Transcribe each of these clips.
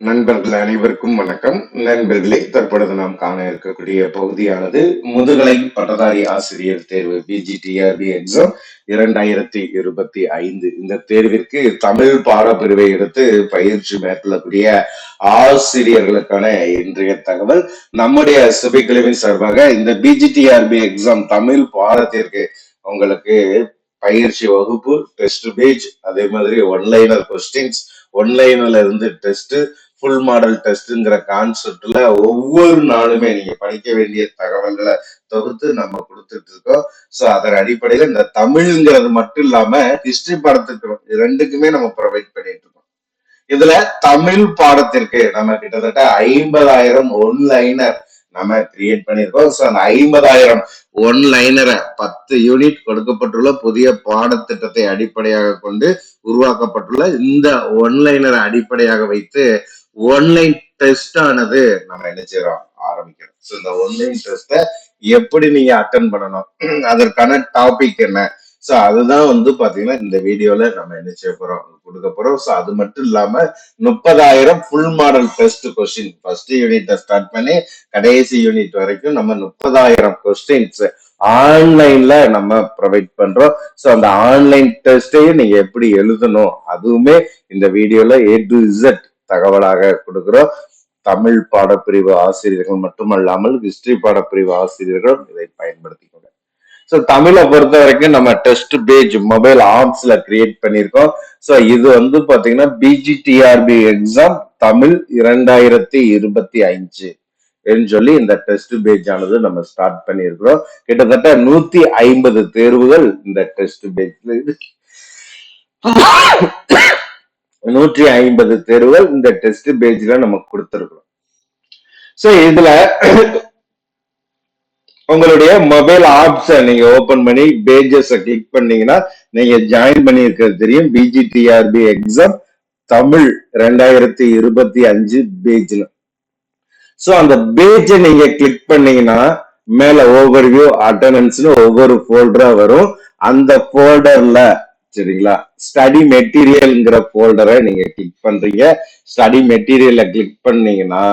நண்பர்கள் அனைவருக்கும் வணக்கம். நண்பர்களே தற்பொழுது நாம் காண இருக்கக்கூடிய பகுதியானது முதுகலை பட்டதாரி ஆசிரியர் தேர்வு பிஜிடிஆர்பி எக்ஸாம் இரண்டாயிரத்தி இருபத்தி ஐந்து. இந்த தேர்விற்கு தமிழ் பாடப்பிரிவை எடுத்து பயிற்சி மேற்கொள்ளக்கூடிய ஆசிரியர்களுக்கான இன்றைய தகவல். நம்முடைய சபைக்குழுவின் சார்பாக இந்த பிஜிடிஆர்பி எக்ஸாம் தமிழ் பாடத்திற்கு உங்களுக்கு பயிற்சி வகுப்பு டெஸ்ட் பேஜ் அதே மாதிரி ஒன்லைனர் கொஸ்டின்ஸ் ஒன்லைன்ல இருந்து டெஸ்ட் ஃபுல் மாடல் டெஸ்ட்ங்கிற கான்செப்ட்ல ஒவ்வொரு நாளுமே நீங்க படிக்க வேண்டிய தகவல்களை தொகுத்து நம்ம கொடுத்துட்டு இருக்கோம். ஸோ அதன் அடிப்படையில இந்த தமிழ்ங்கிறது மட்டும் இல்லாம ஹிஸ்டரி பாடத்துக்கு ரெண்டுக்குமே நம்ம ப்ரொவைட் பண்ணிட்டு இருக்கோம். இதுல தமிழ் பாடத்திற்கு நம்ம கிட்டத்தட்ட ஐம்பதாயிரம் ஒன்லைனர் நம்ம கிரியேட் பண்ணியிருக்கோம். ஸோ அந்த ஐம்பதாயிரம் ஒன் லைனரை பத்து யூனிட் கொடுக்கப்பட்டுள்ள புதிய பாடத்திட்டத்தை அடிப்படையாக கொண்டு உருவாக்கப்பட்டுள்ள இந்த ஒன்லைனரை அடிப்படையாக வைத்து ஒன்லைன் டெஸ்ட் ஆனது நம்ம என்ன செய்யறோம்? ஆரம்பிக்கிறோம். ஸோ இந்த ஒன்லைன் டெஸ்ட்டை எப்படி நீங்க அட்டன் பண்ணணும்? அதற்கான டாபிக் என்ன? ஸோ அதுதான் வந்து பாத்தீங்கன்னா இந்த வீடியோல நம்ம என்ன செய்ய போறோம்? கொடுக்க போறோம். ஸோ அது மட்டும் இல்லாம முப்பதாயிரம் full model test question first யூனிட்டை ஸ்டார்ட் பண்ணி கடைசி யூனிட் வரைக்கும் நம்ம முப்பதாயிரம் கொஸ்டின்ஸ் ஆன்லைன்ல நம்ம ப்ரொவைட் பண்றோம். ஸோ அந்த ஆன்லைன் டெஸ்டையும் நீங்க எப்படி எழுதணும்? அதுவுமே இந்த வீடியோல ஏ டு இசட் தகவலாக கொடுக்கிறோம். தமிழ் பாடப்பிரிவு ஆசிரியர்கள் மட்டுமல்லாமல் ஹிஸ்டரி பாடப்பிரிவு ஆசிரியர்களும் இதை பயன்படுத்திக்கோங்க. ஸோ தமிழை பொறுத்த வரைக்கும் நம்ம டெஸ்ட் பேஜ் மொபைல் ஆப்ஸ்ல கிரியேட் பண்ணியிருக்கோம். ஸோ இது வந்து பாத்தீங்கன்னா பிஜிடிஆர்பி எக்ஸாம் தமிழ் இரண்டாயிரத்தி இருபத்தி அஞ்சு சொல்லி இந்த டெஸ்ட் பேஜ் ஆனது நம்ம ஸ்டார்ட் பண்ணியிருக்கிறோம். கிட்டத்தட்ட நூத்தி ஐம்பது தேர்வுகள் இந்த டெஸ்ட் பேஜ்ல இருக்கு. நூற்றி ஐம்பது தேர்வுகள் இந்த டெஸ்ட் பேஜ்ல நமக்கு கொடுத்துருக்கோம் ஸோ இதுல உங்களுடைய மொபைல் ஆப்ஸை நீங்க ஓபன் பண்ணி பேஜஸ் கிளிக் பண்ணீங்கன்னா நீங்க ஜாயின் பண்ணியிருக்கிறது தெரியும். பிஜிடிஆர்பி எக்ஸாம் தமிழ் ரெண்டாயிரத்தி இருபத்தி அஞ்சு பேஜ்ல ஸோ அந்த பேஜை நீங்க கிளிக் பண்ணீங்கன்னா மேல ஓவர்வியூ அட்டண்டன்ஸ்னு ஒவ்வொரு ஃபோல்டரா வரும். அந்த ஃபோல்டர்ல சரிங்களா? ஸ்டடி மெட்டீரியல்ங்கிற ஃபோல்டரை நீங்க கிளிக் பண்றீங்க. ஸ்டடி மெட்டீரியலை கிளிக் பண்ணீங்கன்னா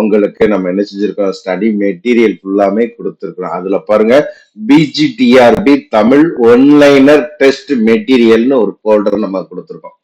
உங்களுக்கு நம்ம என்ன செஞ்சிருக்கோம்? ஸ்டடி மெட்டீரியல் ஃபுல்லாமே கொடுத்துருக்கோம். அதுல பாருங்க PGTRB Tamil one liner test மெட்டீரியல்னு ஒரு ஃபோல்டர் நம்ம கொடுத்துருக்கோம்.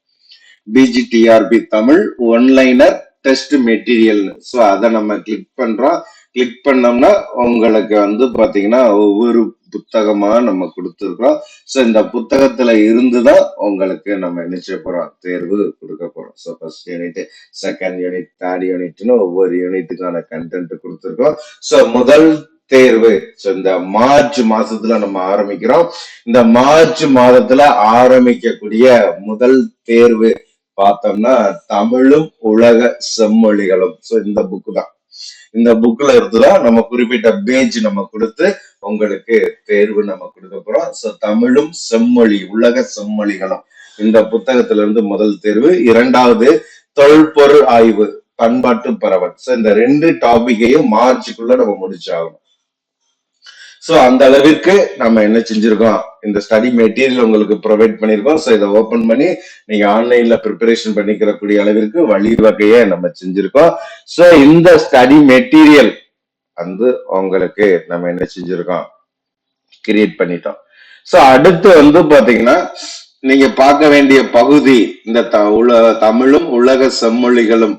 PGTRB Tamil one liner test மெட்டீரியல்னு so அதை நம்ம கிளிக் பண்றோம். கிளிக் பண்ணோம்னா உங்களுக்கு வந்து பாத்தீங்கன்னா ஒவ்வொரு புத்தகமாக நம்ம கொடுத்துருக்கோம் ஸோ இந்த புத்தகத்துல இருந்துதான் உங்களுக்கு நம்ம நினைச்ச போகிறோம் போறோம்? தேர்வு கொடுக்க போறோம். So first unit second unit third யூனிட்னு ஒவ்வொரு யூனிட்டுக்கான கண்டென்ட் கொடுத்துருக்கோம் ஸோ முதல் தேர்வு. ஸோ இந்த மார்ச் மாசத்துல நம்ம ஆரம்பிக்கிறோம். இந்த மார்ச் மாதத்துல ஆரம்பிக்கக்கூடிய முதல் தேர்வு பார்த்தோம்னா தமிழும் உலக செம்மொழிகளும். ஸோ இந்த புக்கு தான். இந்த புக்ல இருந்துதான் நம்ம குறிப்பிட்ட பேஜ் நம்ம கொடுத்து உங்களுக்கு தேர்வு நம்ம கொடுக்க போறோம். ஸோ தமிழும் செம்மொழி உலக செம்மொழிகளும். இந்த புத்தகத்துல இருந்து முதல் தேர்வு. இரண்டாவது தொல்பொருள் ஆய்வு பண்பாட்டு பரவல். ஸோ இந்த ரெண்டு டாபிக்கையும் மார்ச்சுக்குள்ள நம்ம முடிச்சாகணும். ஸோ அந்த அளவிற்கு நம்ம என்ன செஞ்சிருக்கோம்? இந்த ஸ்டடி மெட்டீரியல் உங்களுக்கு ப்ரொவைட் பண்ணியிருக்கோம் ஸோ இதை ஓப்பன் பண்ணி நீங்க ஆன்லைன்ல ப்ரிப்பரேஷன் பண்ணிக்கிறக்கூடிய அளவிற்கு வழிவகையை நம்ம செஞ்சிருக்கோம். ஸோ இந்த ஸ்டடி மெட்டீரியல் வந்து உங்களுக்கு நம்ம என்ன செஞ்சிருக்கோம்? கிரியேட் பண்ணிட்டோம். ஸோ அடுத்து வந்து பாத்தீங்கன்னா நீங்க பார்க்க வேண்டிய பகுதி இந்த த தமிழும் உலக செம்மொழிகளும்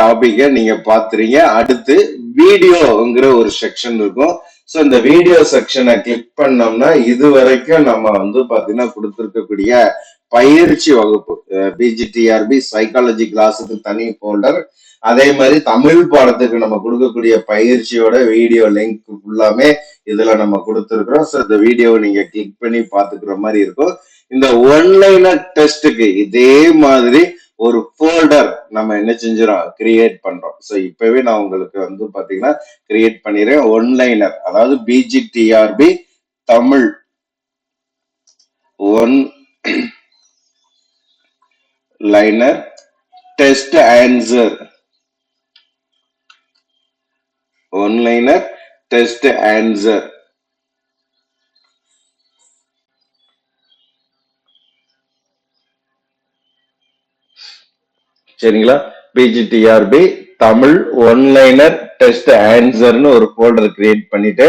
டாபிக்கை நீங்க பாத்துறீங்க அடுத்து வீடியோங்கிற ஒரு செக்ஷன் இருக்கும். ஸோ இந்த வீடியோ செக்ஷனை கிளிக் பண்ணோம்னா இது வரைக்கும் நம்ம வந்து பார்த்தீங்கன்னா கொடுத்துருக்கக்கூடிய பயிற்சி வகுப்பு பிஜிடிஆர்பி சைக்காலஜி கிளாஸுக்கு தனி ஃபோல்டர் அதே மாதிரி தமிழ் பாடத்துக்கு நம்ம கொடுக்கக்கூடிய பயிற்சியோட வீடியோ லிங்க் ஃபுல்லாமே இதுல நம்ம கொடுத்துருக்குறோம். ஸோ இந்த வீடியோவை நீங்க கிளிக் பண்ணி பாத்துக்கிற மாதிரி இருக்கும். இந்த ஒன்லைனர் டெஸ்ட்டுக்கு இதே மாதிரி ஒரு ஃபோல்டர் நம்ம என்ன செஞ்சிடும் கிரியேட் பண்றோம். ஸோ இப்பவே நான் உங்களுக்கு வந்து பாத்தீங்கன்னா கிரியேட் பண்ணிடுறேன் ஒன்லைனர் அதாவது PGTRB Tamil. One liner test answer one liner test answer சரிங்களா? PGTRB Tamil one liner test ஆன்சர்னு ஒரு ஃபோல்டர் கிரியேட் பண்ணிட்டு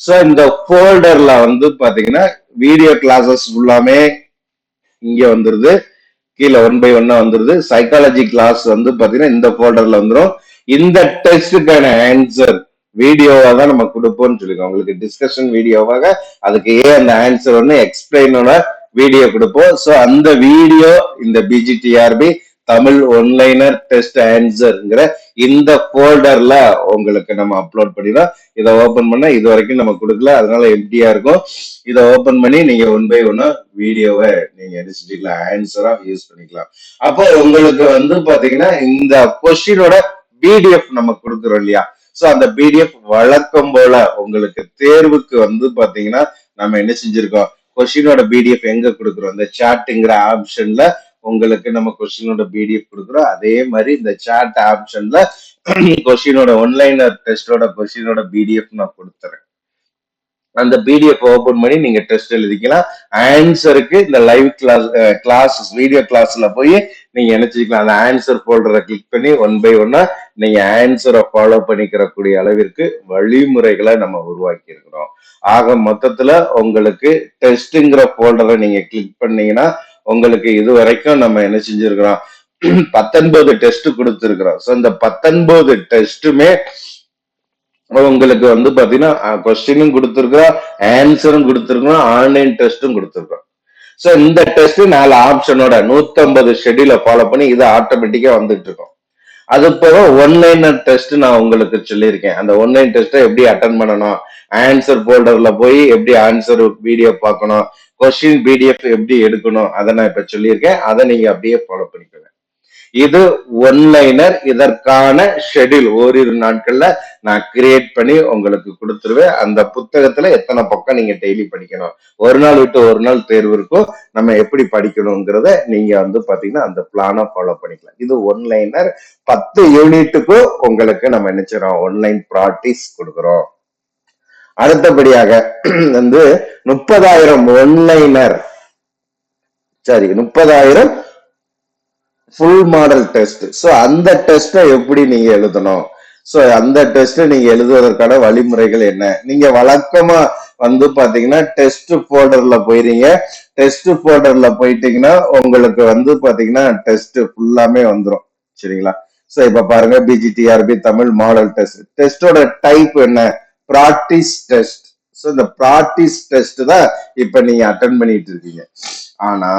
ஸோ இந்த ஃபோல்டர்ல வந்து பாத்தீங்கன்னா வீடியோ கிளாஸஸ் ஃபுல்லாமே இங்க வந்துருது. கீழே ஒன் பை ஒன்னா வந்துருது. சைக்காலஜி கிளாஸ் வந்து பாத்தீங்கன்னா இந்த ஃபோல்டர்ல வந்துரும். இந்த டெஸ்டுக்கான ஆன்சர் வீடியோவா தான் நம்ம கொடுப்போம்னு சொல்லிருக்கோம் உங்களுக்கு டிஸ்கஷன் வீடியோவாக அதுக்கு ஏன் அந்த ஆன்சர் ஒன்று எக்ஸ்பிளைனோட வீடியோ கொடுப்போம். ஸோ அந்த வீடியோ இந்த PGTRB Tamil one liner test ஆன்சர்ங்கிற இந்த ஃபோல்டர்ல உங்களுக்கு நம்ம அப்லோட் பண்ணிடுறோம். இதை ஓபன் பண்ணா இது வரைக்கும் நம்ம கொடுக்கல. அதனால எம்டியா இருக்கும். இதை ஓபன் பண்ணி நீங்க ஒன் பை ஒன்னா வீடியோவை நீங்க எடுத்துக்கலாம் ஆன்சரா யூஸ் பண்ணிக்கலாம். அப்போ உங்களுக்கு வந்து பாத்தீங்கன்னா இந்த கொஸ்டினோட பிடிஎஃப் நம்ம கொடுக்குறோம் இல்லையா? சோ அந்த பிடிஎஃப் வழக்கம் போல உங்களுக்கு தேர்வுக்கு வந்து பாத்தீங்கன்னா நம்ம என்ன செஞ்சிருக்கோம்? கொஸ்டினோட பிடிஎஃப் எங்க கொடுக்குறோம்? இந்த சாட்டுங்கிற ஆப்ஷன்ல உங்களுக்கு நம்ம கொஸ்டினோட பிடிஎஃப் கொடுக்குறோம். அதே மாதிரி இந்த சாட் ஆப்ஷன்ல கொஸ்டினோட ஒன்லைன் டெஸ்டோட கொஸ்டினோட பிடிஎஃப் நான் கொடுத்துறேன். அந்த பிடிஎஃப் ஓபன் பண்ணி நீங்க டெஸ்ட் எழுதிக்கலாம். ஆன்சருக்கு இந்த லைவ் கிளாஸ் கிளாஸ் வீடியோ கிளாஸ்ல போய் நீங்க நினைச்சுக்கலாம் அந்த ஆன்சர் ஃபோல்டரை கிளிக் பண்ணி ஒன் பை ஒன்னா நீங்க ஆன்சரை ஃபாலோ பண்ணிக்கிறக்கூடிய அளவிற்கு வழிமுறைகளை நம்ம உருவாக்கி இருக்கிறோம். ஆக மொத்தத்துல உங்களுக்கு டெஸ்ட்ங்கிற ஃபோல்டரை நீங்க கிளிக் பண்ணீங்கன்னா உங்களுக்கு இது வரைக்கும் நம்ம என்ன செஞ்சிருக்கிறோம்? பத்தொன்பது டெஸ்ட் கொடுத்துருக்குறோம். ஸோ இந்த பத்தொன்பது டெஸ்ட்டுமே உங்களுக்கு வந்து பாத்தீங்கன்னா கொஸ்டினும் கொடுத்துருக்குறோம் ஆன்சரும் கொடுத்துருக்குறோம் ஆன்லைன் டெஸ்ட்டும் கொடுத்துருக்கோம் ஸோ இந்த டெஸ்ட் நாலு ஆப்ஷனோட நூத்தம்பது ஷெடியூல ஃபாலோ பண்ணி இது ஆட்டோமேட்டிக்கா வந்துட்டு இருக்கும். அது போக ஒன்லைன் டெஸ்ட் நான் உங்களுக்கு சொல்லியிருக்கேன். அந்த ஒன்லைன் டெஸ்ட்டை எப்படி அட்டன் பண்ணணும்? ஆன்சர் ஃபோல்டர்ல போய் எப்படி ஆன்சர் வீடியோ பார்க்கணும்? கொஸ்டின் பிடிஎஃப் எப்படி எடுக்கணும்? அதை நான் இப்ப சொல்லியிருக்கேன். அதை நீங்க அப்படியே ஃபாலோ பண்ணிக்கோங்க. இது ஒன்லைனர் இதற்கான ஷெட்யூல் ஓரிரு நாட்கள்ல நான் கிரியேட் பண்ணி உங்களுக்கு கொடுத்துருவேன். அந்த புத்தகத்துல எத்தனை பக்கம் நீங்க டெய்லி படிக்கணும்? ஒரு நாள் விட்டு ஒரு நாள் தேர்வு இருக்கும். நம்ம எப்படி படிக்கணுங்கிறத நீங்க வந்து பாத்தீங்கன்னா அந்த பிளானை ஃபாலோ பண்ணிக்கலாம். இது ஒன்லைனர் பத்து யூனிட்டுக்கும் உங்களுக்கு நம்ம நினைச்சிடறோம் ஒன்லைன் ப்ராக்டிஸ் கொடுக்குறோம். அடுத்தபடியாக வந்து முப்பதாயிரம் ஒன்லைனர் சரி முப்பதாயிரம் ஃபுல் மாடல் டெஸ்ட் ஸோ அந்த டெஸ்ட்டை எப்படி நீங்க எழுதணும்? ஸோ அந்த டெஸ்ட் நீங்க எழுதுவதற்கான வழிமுறைகள் என்ன? நீங்க வழக்கமா வந்து பாத்தீங்கன்னா டெஸ்ட் போர்டர்ல போயிருங்க. டெஸ்ட் போர்டர்ல போயிட்டீங்கன்னா உங்களுக்கு வந்து பாத்தீங்கன்னா டெஸ்ட் ஃபுல்லாமே வந்துடும் சரிங்களா? ஸோ இப்ப பாருங்க பிஜிடிஆர்பி தமிழ் மாடல் டெஸ்ட் டெஸ்டோட டைப் என்ன? ப்ராக்டிஸ் டெஸ்ட் ஸோ இந்த ப்ராக்டிஸ் டெஸ்ட் தான் இப்போ நீங்க அட்டன் பண்ணிட்டு இருக்கீங்க. ஆனா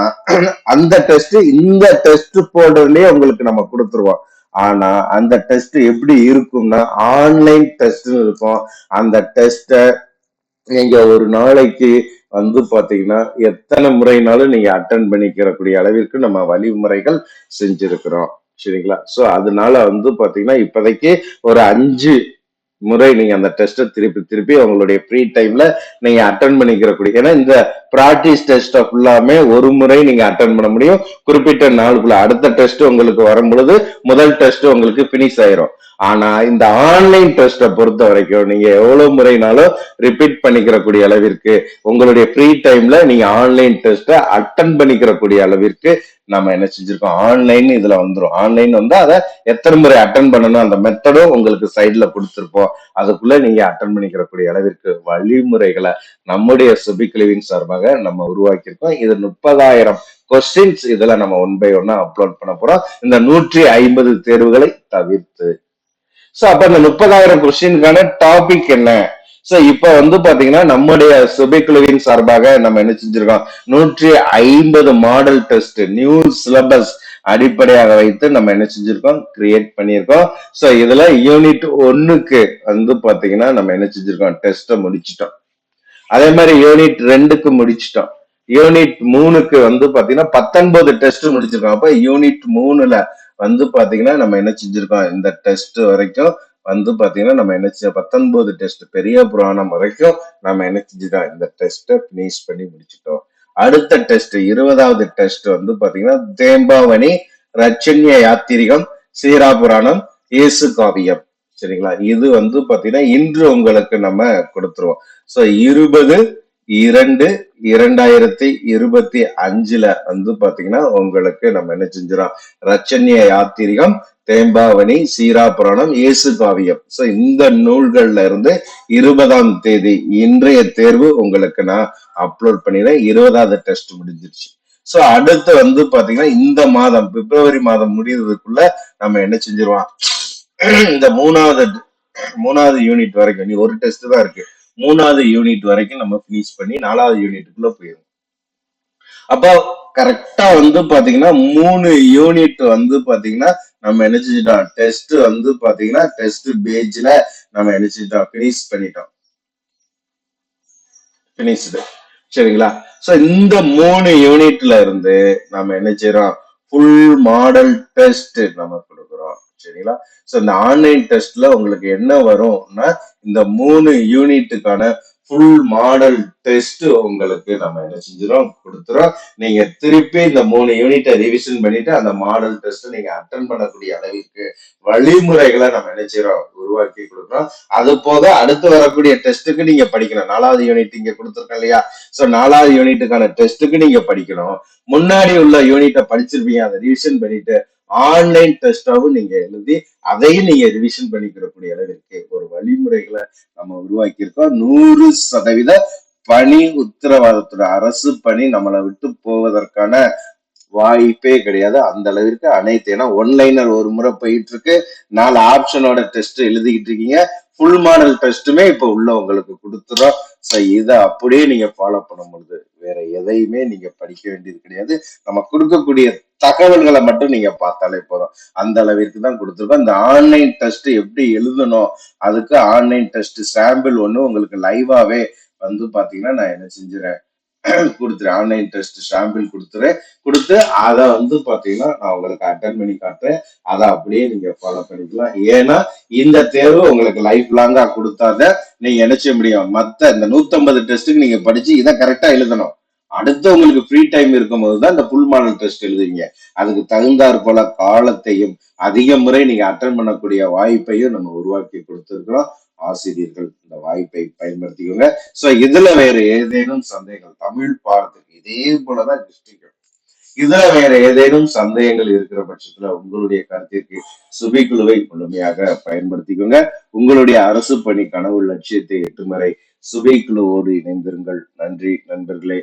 அந்த டெஸ்ட் இந்த டெஸ்ட் போர்டர்லயே உங்களுக்கு நம்ம கொடுத்துருவோம். ஆனா அந்த டெஸ்ட் எப்படி இருக்கும்னா ஆன்லைன் டெஸ்ட்னு இருக்கும். அந்த டெஸ்ட்டை நீங்க ஒரு நாளைக்கு வந்து பாத்தீங்கன்னா எத்தனை முறைனாலும் நீங்க அட்டன் பண்ணிக்கிறக்கூடிய அளவிற்கு நம்ம வழிமுறைகள் செஞ்சிருக்கிறோம். சரிங்களா? சோ அதனால வந்து பாத்தீங்கன்னா இப்போதைக்கு ஒரு அஞ்சு முறை நீங்க அந்த டெஸ்ட்டை திருப்பி திருப்பி உங்களுடைய ஃப்ரீ டைம்ல நீங்க அட்டன் பண்ணிக்கிறக்கூடிய ஏன்னா இந்த ப்ராக்டிஸ் டெஸ்ட்டை ஃபுல்லாமே ஒரு முறை நீங்க அட்டன் பண்ண முடியும். குறிப்பிட்ட நாளுக்குள்ள அடுத்த டெஸ்ட் உங்களுக்கு வரும் பொழுது முதல் டெஸ்ட் உங்களுக்கு பினிஷ் ஆயிரும். ஆனா இந்த ஆன்லைன் டெஸ்ட்டை பொறுத்த வரைக்கும் நீங்க எவ்வளவு முறைனாலும் ரிப்பீட் பண்ணிக்கிறக்கூடிய அளவிற்கு உங்களுடைய ஃப்ரீ டைம்ல நீங்க ஆன்லைன் டெஸ்ட்டை அட்டன் பண்ணிக்கிறக்கூடிய அளவிற்கு நம்ம என்ன செஞ்சிருக்கோம்? ஆன்லைன் இதுல வந்துடும் ஆன்லைன் வந்து அதை எத்தனை முறை அட்டன் பண்ணணும்? அந்த மெத்தடும் உங்களுக்கு சைட்ல கொடுத்துருப்போம். அதுக்குள்ள நீங்க அட்டன் பண்ணிக்கிறக்கூடிய அளவிற்கு வழிமுறைகளை நம்முடைய சுபிக்லிவின் சார்பாக நம்ம உருவாக்கியிருக்கோம். இது முப்பதாயிரம் கொஸ்டின்ஸ் இதுல நம்ம ஒன் பை ஒன்னா அப்லோட் பண்ண போறோம். இந்த நூற்றி ஐம்பது தேர்வுகளை தவிர்த்து சோ அப்ப அந்த முப்பதாயிரம் கொஸ்டினுக்கான டாபிக் என்ன? சோ இப்ப வந்து பாத்தீங்கன்னா நம்முடைய சுபைக்குழுவின் சார்பாக நம்ம என்ன செஞ்சிருக்கோம்? நூற்றி ஐம்பது மாடல் டெஸ்ட் நியூ சிலபஸ் அடிப்படையாக வைத்து நம்ம என்ன செஞ்சிருக்கோம்? கிரியேட் பண்ணியிருக்கோம். சோ இதுல யூனிட் ஒன்னுக்கு வந்து பாத்தீங்கன்னா நம்ம என்ன செஞ்சிருக்கோம்? டெஸ்ட்டை முடிச்சிட்டோம். அதே மாதிரி யூனிட் ரெண்டுக்கு முடிச்சிட்டோம். யூனிட் மூணுக்கு வந்து பாத்தீங்கன்னா பத்தொன்பது டெஸ்ட் முடிச்சிருக்கோம். அப்ப யூனிட் மூணுல வந்து பாத்தீங்கன்னா நம்ம என்ன செஞ்சிருக்கோம்? இந்த டெஸ்ட் வரைக்கும் வந்து பாத்தீங்கன்னா நம்ம என்ன பத்தொன்பது டெஸ்ட் பெரிய புராணம் வரைக்கும் நம்ம என்ன செஞ்சுட்டோம்? இந்த டெஸ்ட்டை பினிஷ் பண்ணி முடிச்சிட்டோம். அடுத்த டெஸ்ட் இருபதாவது டெஸ்ட் வந்து பாத்தீங்கன்னா தேம்பாவணி ரச்சன்ய யாத்திரிகம் சீரா புராணம் இயேசு காவியம். சரிங்களா? இது வந்து பாத்தீங்கன்னா இன்று உங்களுக்கு நம்ம கொடுத்துருவோம். சோ இருபது இரண்டு இரண்டாயிரத்தி இருபத்தி அஞ்சுல வந்து பாத்தீங்கன்னா உங்களுக்கு நம்ம என்ன செஞ்சிடோம் ரச்சன்ய யாத்திரிகம் தேம்பாவணி சீரா புராணம் இயேசு காவியம். சோ இந்த நூல்கள்ல இருந்து இருபதாம் தேதி இன்றைய தேர்வு உங்களுக்கு நான் அப்லோட் பண்ணிடுறேன். இருபதாவது டெஸ்ட் முடிஞ்சிருச்சு. சோ அடுத்து வந்து பாத்தீங்கன்னா இந்த மாதம் பிப்ரவரி மாதம் முடியறதுக்குள்ள நம்ம என்ன செஞ்சிருவோம்? இந்த மூணாவது மூணாவது யூனிட் வரைக்கும் நீ ஒரு டெஸ்ட் தான் இருக்கு. மூணாவது யூனிட் வரைக்கும் நம்ம ஃபினிஷ் பண்ணி நாலாவது யூனிட்டுக்குள்ள போயிடும் அப்போ கரெக்டா வந்து பாத்தீங்கன்னா மூணு யூனிட் வந்து பாத்தீங்கன்னா நம்ம என்ன செஞ்சிட்டோம்? டெஸ்ட் வந்து பாத்தீங்கன்னா டெஸ்ட் பேஜ்ல நம்ம என்ன செஞ்சிட்டோம்? பண்ணிட்டோம். பினிஷ்டு சரிங்களா? சோ இந்த மூணு யூனிட்ல இருந்து நம்ம என்ன செய்யறோம் ஃபுல் மாடல் டெஸ்ட் நம்ம கொடுக்குறோம். சரிங்களா? சோ இந்த ஆன்லைன் டெஸ்ட்ல உங்களுக்கு என்ன வரும்னா இந்த மூணு யூனிட்டுக்கான ஃபுல் மாடல் டெஸ்ட் உங்களுக்கு நம்ம என்ன செஞ்சிடும் கொடுத்துறோம் நீங்க திருப்பி இந்த மூணு யூனிட்டை ரிவிஷன் பண்ணிட்டு அந்த மாடல் டெஸ்ட் நீங்க அட்டன் பண்ணக்கூடிய அளவிற்கு வழிமுறைகளை நம்ம என்ன செய்யறோம்? உருவாக்கி கொடுக்குறோம். அது போக அடுத்து வரக்கூடிய டெஸ்ட்டுக்கு நீங்க படிக்கணும். நாலாவது யூனிட் இங்க கொடுத்துருக்கோம் இல்லையா? சோ நாலாவது யூனிட்டுக்கான டெஸ்ட்டுக்கு நீங்க படிக்கணும். முன்னாடி உள்ள யூனிட்டை படிச்சிருப்பீங்க. அதை ரிவிஷன் பண்ணிட்டு ஆன்லைன் டெஸ்டாகவும் நீங்க எழுதி அதையும் நீங்க ரிவிஷன் பண்ணிக்கிறக்கூடிய அளவிற்கு ஒரு வழிமுறைகளை நம்ம உருவாக்கியிருக்கோம். நூறு சதவீத பணி உத்தரவாதத்தோட அரசு பணி நம்மளை விட்டு போவதற்கான வாய்ப்பே கிடையாது. அந்த அளவிற்கு அனைத்து ஏன்னா ஒன்லைனர் ஒரு முறை போயிட்டு இருக்கு நாலு ஆப்ஷனோட டெஸ்ட் எழுதிக்கிட்டு இருக்கீங்க. ஃபுல் மாடல் டெஸ்ட்டுமே இப்போ உள்ள உங்களுக்கு கொடுத்துரும் ஸோ இதை அப்படியே நீங்க ஃபாலோ பண்ணும் பொழுது வேற எதையுமே நீங்க படிக்க வேண்டியது கிடையாது. நம்ம கொடுக்கக்கூடிய தகவல்களை மட்டும் நீங்க பார்த்தாலே போதும். அந்த அளவிற்கு தான் கொடுத்துருக்கோம். இந்த ஆன்லைன் டெஸ்ட் எப்படி எழுதணும்? அதுக்கு ஆன்லைன் டெஸ்ட் சாம்பிள் ஒன்று உங்களுக்கு லைவாவே வந்து பாத்தீங்கன்னா நான் என்ன செஞ்சுறேன் கொடுத்துறேன் ஆன்லைன் டெஸ்ட் சாம்பிள் கொடுத்துறேன் கொடுத்து அதை வந்து பார்த்தீங்கன்னா நான் உங்களுக்கு அட்டன் பண்ணி காட்டுறேன். அதை அப்படியே நீங்க ஃபாலோ பண்ணிக்கலாம். ஏன்னா இந்த தேர்வு உங்களுக்கு லைஃப் லாங்காக கொடுத்தாத நீங்க நினைச்ச முடியும். மற்ற இந்த 150 டெஸ்ட்டுக்கு நீங்க படிச்சு இதை கரெக்டா எழுதணும். அடுத்து உங்களுக்கு ஃப்ரீ டைம் இருக்கும்போது தான் இந்த புல் மாடல் டெஸ்ட் எழுதுவீங்க. அதுக்கு தகுந்தாற் போல காலத்தையும் அதிக முறை நீங்க அட்டன் பண்ணக்கூடிய வாய்ப்பையும் நம்ம உருவாக்கி கொடுத்துருக்கிறோம். ஆசிரியர்கள் இந்த வாய்ப்பை பயன்படுத்திக்கோங்க. சோ இதுல வேற ஏதேனும் சந்தேகங்கள்? தமிழ் பாடத்துக்கு இதே போலதான் டிஸ்ட்ரிக்ட் இதுல வேற ஏதேனும் சந்தேகங்கள் இருக்கிற பட்சத்துல உங்களுடைய கருத்திற்கு சுபிக்குழுவை முழுமையாக பயன்படுத்திக்கோங்க. உங்களுடைய அரசு பணி கனவு லட்சியத்தை எட்டும் வரை சுபை குழுவோடு இணைந்திருங்கள். நன்றி நண்பர்களே.